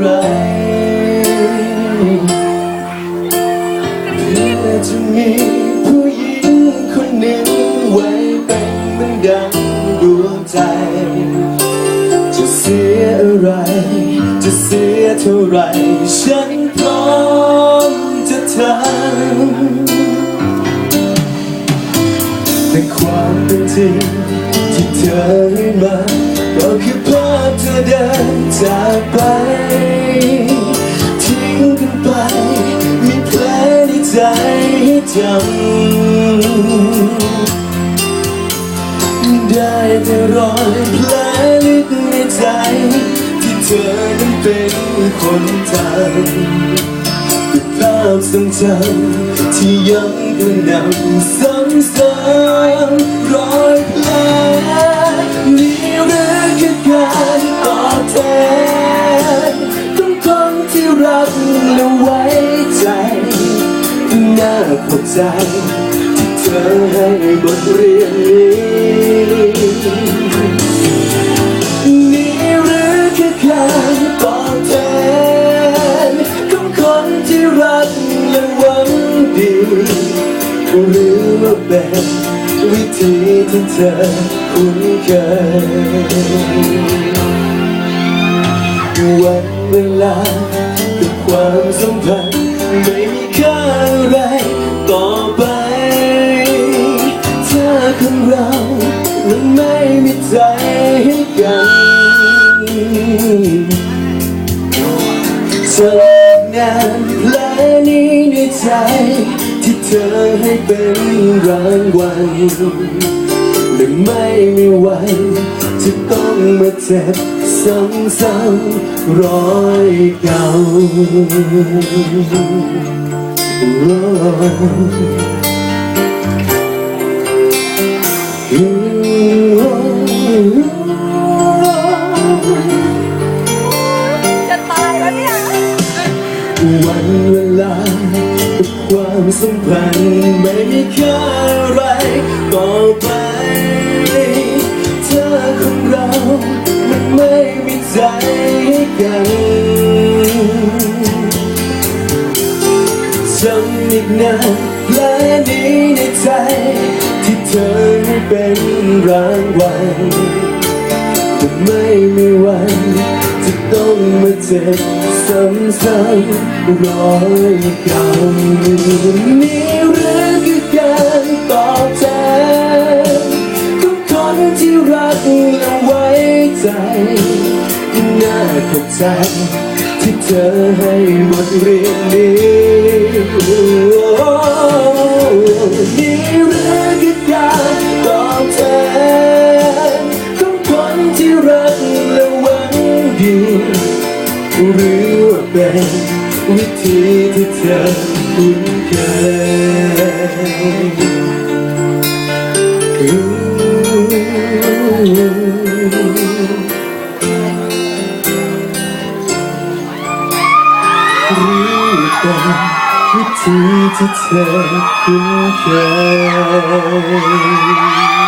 ไรและจะมีผู้หญิงคนหนึ่งไว้เป็นเหมือนดังดวงใจ จะเสียอะไร จะเสียเท่าไร ฉันพร้อมจะทำแต่ความเป็นจริงที่เธอให้มาก็คือภาพเธอเดินจาก ใจให้จำได้แต่รอยแผลลึกในใจ ที่เธอนั้นเป็นคนทำคือภาพทรงจำที่ยังกระหนำซ้ำๆรอย เข้าใจ เธอให้บทเรียนนี้นี่หรือแคือการตอบแทนของคนที่รักและหวังดีหรือว่าเป็นวิธีที่เธอคุ้นเคยวันเวลากับความสัมพันธ์ไม่มี เรามันไม่มีใจให้กันจะนานและนี้ในใจ ที่เธอให้เป็นรางวัลและไม่มีวันจะต้องมาเจ็บซ้ำๆรอยเก่าโจะตายแล้วเนี่ยวันเวลาความสัมพันธ์ไม่มีค่าอะไรต่อไป เธอของเรามันไม่มีใจกันจำอีกนานและนี้ในใจ เป็นรางวัลจะไม่มีวันจะต้องมาเจ็บซ้ำๆรอยเก่านี่หรือคือการตอบแทนของคนที่รักและไว้ใจน่าเข้าใจที่เธอให้บทเรียนนี้นี่หรือ หรือว่าเป็นวิธีที่เธอคุ้นเคยรู้เป็นวิธีที่เธอคุ้นเคย